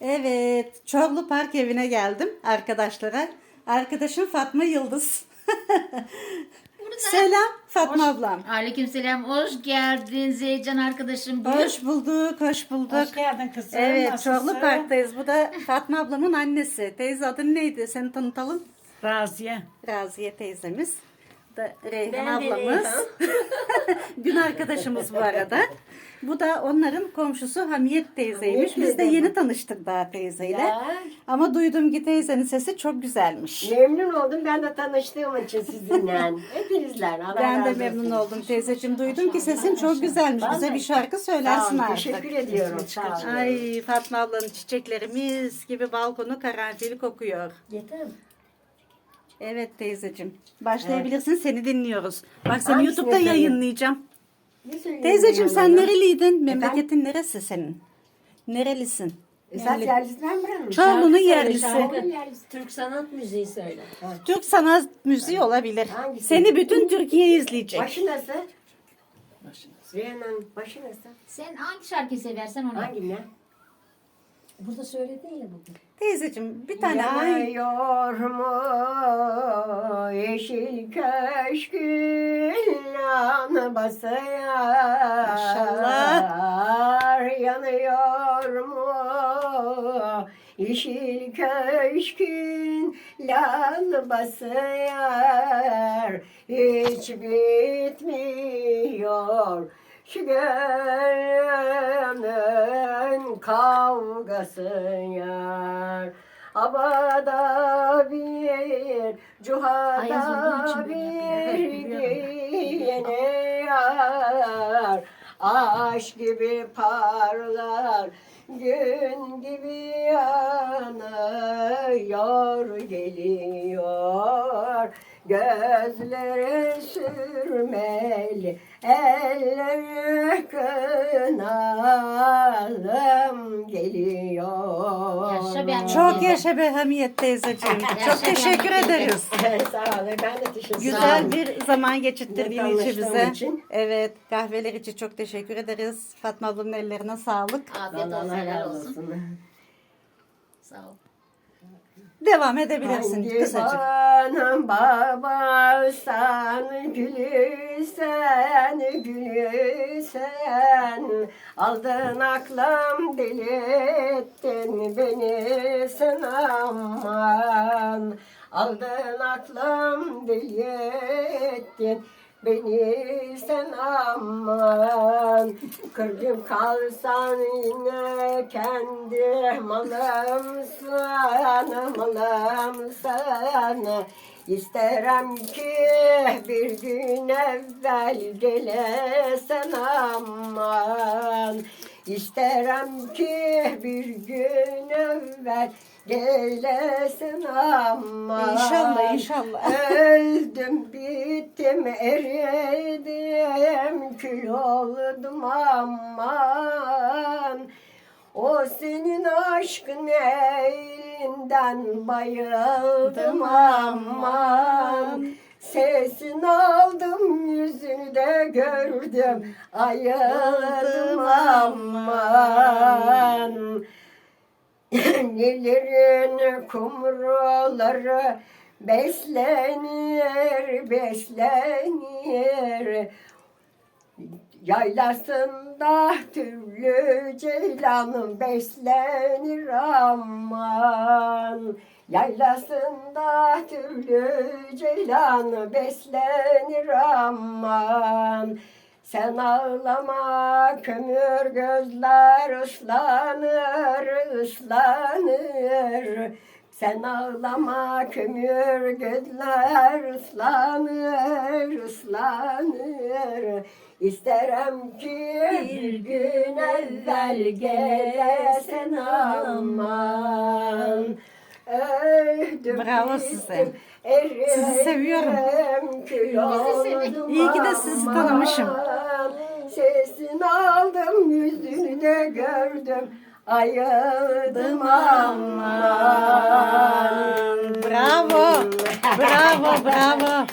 Evet, Çorlu Park evine geldim arkadaşlara. Arkadaşım Fatma Yıldız. Selam Fatma ablam. Aleykümselam. Hoş geldin Zeycan arkadaşım. Buyur. Hoş bulduk, hoş bulduk. Hoş geldin kızım. Evet, Nasılsın? Çorlu Park'tayız. Bu da Fatma ablamın annesi. Teyze adın neydi? Seni tanıtalım. Raziye. Raziye teyzemiz. Da Reyhan Ben ablamız. Reyhan. Gün arkadaşımız bu arada. Bu da onların komşusu Hamiyet teyzeymiş. Hamiyet Biz de yeni tanıştık daha teyzeyle. Ya. Ama duydum ki teyzenin sesi çok güzelmiş. Memnun oldum ben de tanıştığım için sizinle. Hepinizler. Allah Ben de memnun oldum teyzeciğim. Duydum ki sesin çok güzelmiş. Bize bir şarkı söylersin artık. teşekkür ediyorum. Sağ olun. Ay Fatma ablanın çiçekleri mis gibi balkonu karanfil kokuyor. Yeter mi? Evet teyzeciğim. Başlayabilirsin seni dinliyoruz. Bak seni Hangisini YouTube'da yayınlayacağım. Ne söyleyeyim Teyzeciğim sen nereliydin? Memleketin neresi senin? Nerelisin? Esas yerlisinden buranın. Çorlu'nun söyle, yerlisi. şarkı. Türk sanat müziği söyle. Türk sanat müziği olabilir. Hangisi? Seni bütün Türkiye izleyecek. Başı nasıl? Reyhan'ın başı nasıl? Sen hangi şarkıyı seversen onu. Hangi ne? Burada söyledin ya bugün. Teyzeciğim bir tane ay. Yanıyor mu yeşil köşkün yanı basıyor. Maşallah. Yanıyor mu yeşil köşkün lan basıyor. Hiç bitmiyor şu gönlün kavgası yar. Abada bir, cuhada bir diyene yar. Aşk gibi parlar, gün gibi yanıyor geliyor. Gözleri sürmeli, elleri kınalım geliyor. Yaşa be. Çok yaşa be Hamiyet teyzeciğim. Yaşa Çok teşekkür ederiz. Sağ olun, ben de teşekkür ederim. Güzel bir zaman geçirttirdiğin için tanıştığım bize. için. Evet kahveler için çok teşekkür ederiz. Fatma ablanın ellerine sağlık. Afiyet olsun. Allah helal olsun. Sağ ol. Devam edebilirsin Hangi kısacık. banın babasan gülüsen gülüsen. Aldın aklım deli ettin beni sen aman. Aldın aklım deli ettin Beni sen aman Kırdım kalsan yine kendi malımsın Malımsın İsterim ki bir gün evvel gelesen aman. İsterim ki bir gün evvel gelesin aman. İnşallah, inşallah. Öldüm bittim eridim kül oldum aman. O senin aşkın elinden bayıldım aman. Sesini aldım yüzünü de gördüm ayıldım aman. Nelerin kumruları beslenir, beslenir. Yaylasında türlü ceylanın beslenir aman. Yaylasında türlü ceylan beslenir aman. Sen ağlama kömür gözler ıslanır, ıslanır. Sen ağlama kömür gözler ıslanır, ıslanır. İsterim ki bir gün evvel gelesen aman. Öldüm Bravo size. Sizi seviyorum. İyi ki de sizi tanımışım. Sesini aldım, yüzünü de gördüm. Ayıldım aman. Bravo. Bravo, bravo.